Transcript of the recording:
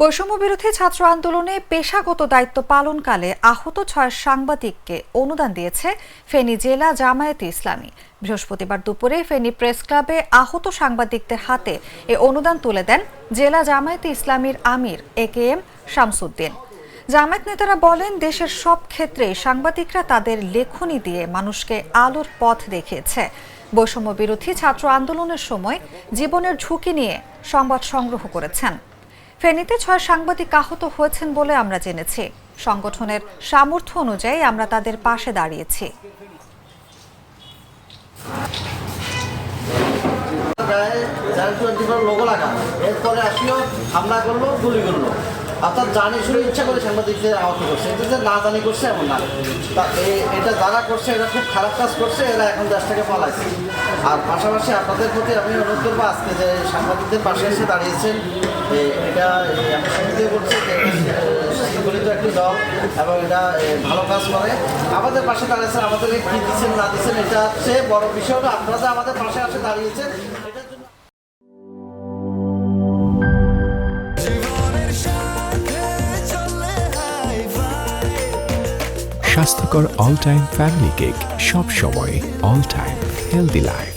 বৈষম্য বিরোধী ছাত্র আন্দোলনে পেশাগত দায়িত্ব পালনকালে আহত ছয় সাংবাদিককে অনুদান দিয়েছে ফেনী জেলা জামায়াতে ইসলামী। বৃহস্পতিবার দুপুরে ফেনী প্রেস ক্লাবে আহত সাংবাদিকদের হাতে এ অনুদান তুলে দেন জেলা জামায়াতে ইসলামীর আমির, A K M Shamsuddin. Jamaat নেতারা বলেন, দেশের সব ক্ষেত্রে সাংবাদিকরা তাদের লেখনী দিয়ে মানুষকে আলোর পথ দেখিয়েছে। বৈষম্য বিরোধী ছাত্র আন্দোলনের সময় জীবনের ঝুঁকি নিয়ে সংবাদ সংগ্রহ করেছেন। ফেনীতে ছয় সাংবাদিক আহত হয়েছেন বলে আমরা জেনেছি। সংগঠনের সামর্থ্য অনুযায়ী আমরা তাদের পাশে দাঁড়িয়েছি। গুলি অর্থাৎ জানি ইচ্ছা করে সাংবাদিকদের করছে। না করছে এমন না। এটা করছে খুব খারাপ কাজ করছে, এরা এখন আর পাশাপাশি আপনাদের প্রতি আমি অনুরোধ করব, আজকে যে সাংবাদিকদের পাশে এসে দাঁড়িয়েছেন এবং এটা ভালো কাজ করে। আমাদের পাশে দাঁড়িয়েছেন আমাদেরকে দিচ্ছেন, না দিচ্ছেন, এটা হচ্ছে বড় বিষয় হলো আপনারা আমাদের আসে স্বাস্থ্যকর অল টাইম ফ্যামিলি কেক সব সময় অল টাইম হেলদি লাইফ